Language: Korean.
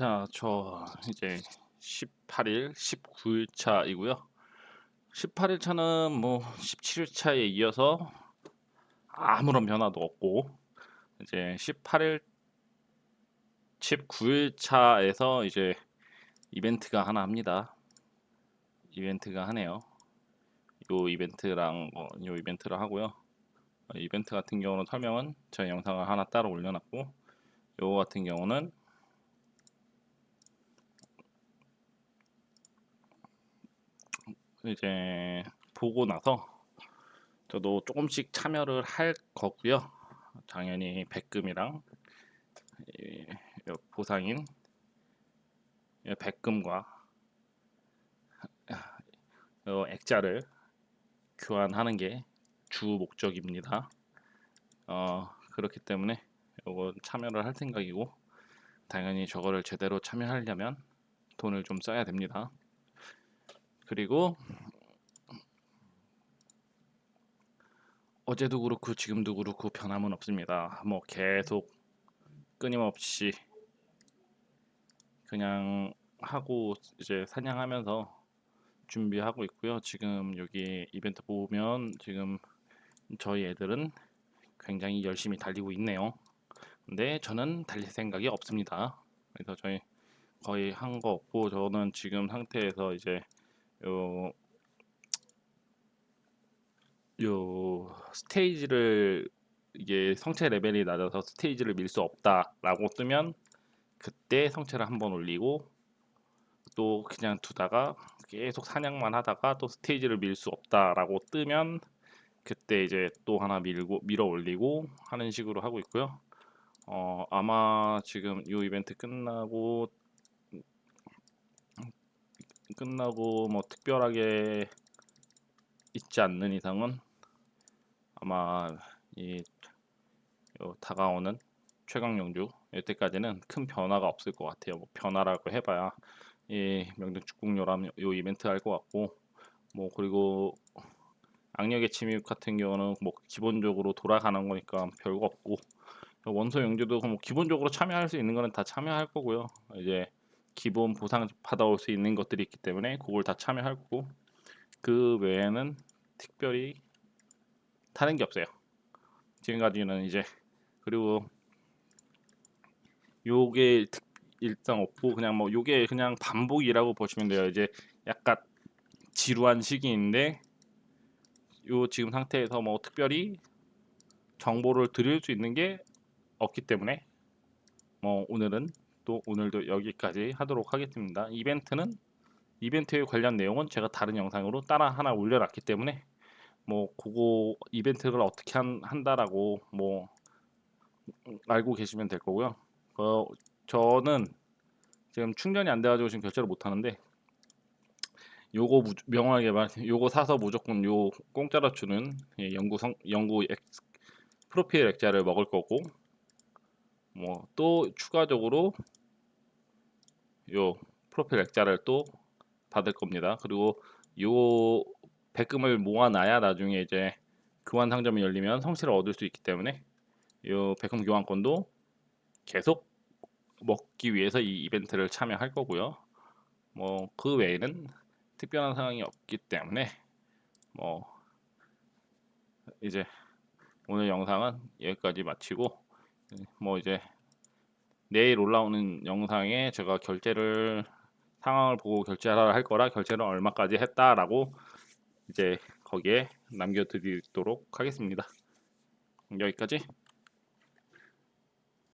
자, 저 이제 18일, 19일 차이고요. 18일 차는 뭐 17일 차에 이어서 아무런 변화도 없고 이제 18일, 19일 차에서 이제 이벤트가 하나 합니다. 이벤트가 하네요. 요 이벤트랑 어, 요 이벤트를 하고요. 어, 이벤트 같은 경우는 설명은 저 영상을 하나 따로 올려놨고 요 같은 경우는 이제 보고 나서 저도 조금씩 참여를 할 거고요. 당연히 백금이랑 이 보상인 이 백금과 요 액자를 교환하는 게 주 목적입니다. 어, 그렇기 때문에 요거 참여를 할 생각이고 당연히 저거를 제대로 참여하려면 돈을 좀 써야 됩니다. 그리고 어제도 그렇고 지금도 그렇고 변함은 없습니다. 뭐 계속 끊임없이 그냥 하고 이제 사냥하면서 준비하고 있고요. 지금 여기 이벤트 보면 지금 저희 애들은 굉장히 열심히 달리고 있네요. 근데 저는 달릴 생각이 없습니다. 그래서 저희 거의 한 거 없고 저는 지금 상태에서 이제 요, 요 스테이지를 이게 성체 레벨이 낮아서 스테이지를 밀 수 없다라고 뜨면 그때 성체를 한 번 올리고 또 그냥 두다가 계속 사냥만 하다가 또 스테이지를 밀 수 없다라고 뜨면 그때 이제 또 하나 밀고 밀어 올리고 하는 식으로 하고 있고요. 어 아마 지금 이 이벤트 끝나고 끝나고 뭐 특별하게 있지 않는 이상은 아마 이 다가오는 최강 영주 이때까지는 큰 변화가 없을 것 같아요. 뭐 변화라고 해봐야 이 명등 축구요람 요 이벤트 할 것 같고 뭐 그리고 악력의 침입 같은 경우는 뭐 기본적으로 돌아가는 거니까 별거 없고 원소 영주도 뭐 기본적으로 참여할 수 있는 거는 다 참여할 거고요. 이제 기본 보상 받아올 수 있는 것들이 있기 때문에 그걸 다 참여할 거고 그 외에는 특별히 다른 게 없어요. 지금까지는 이제 그리고 요게 일상 없고 그냥 뭐 요게 그냥 반복이라고 보시면 돼요. 이제 약간 지루한 시기인데 요 지금 상태에서 뭐 특별히 정보를 드릴 수 있는 게 없기 때문에 뭐 오늘은 또 오늘도 여기까지 하도록 하겠습니다. 이벤트는 이벤트에 관련 내용은 제가 다른 영상으로 따라 하나 올려놨기 때문에 뭐 그거 이벤트를 어떻게 한, 한다라고 뭐 알고 계시면 될 거고요. 어, 저는 지금 충전이 안 돼가지고 지금 결제를 못 하는데 요거 무, 명확하게 말 요거 사서 무조건 요 공짜로 주는 예, 연구 성 연구 엑, 프로필 액자를 먹을 거고 뭐 또 추가적으로 요 프로필 액자를 또 받을 겁니다. 그리고 요 백금을 모아놔야 나중에 이제 교환 상점이 열리면 성실을 얻을 수 있기 때문에 요 백금 교환권도 계속 먹기 위해서 이 이벤트를 참여할 거고요. 뭐 그 외에는 특별한 상황이 없기 때문에 뭐 이제 오늘 영상은 여기까지 마치고 뭐 이제 내일 올라오는 영상에 제가 결제를 상황을 보고 결제를 할 거라 결제를 얼마까지 했다라고 이제 거기에 남겨드리도록 하겠습니다. 여기까지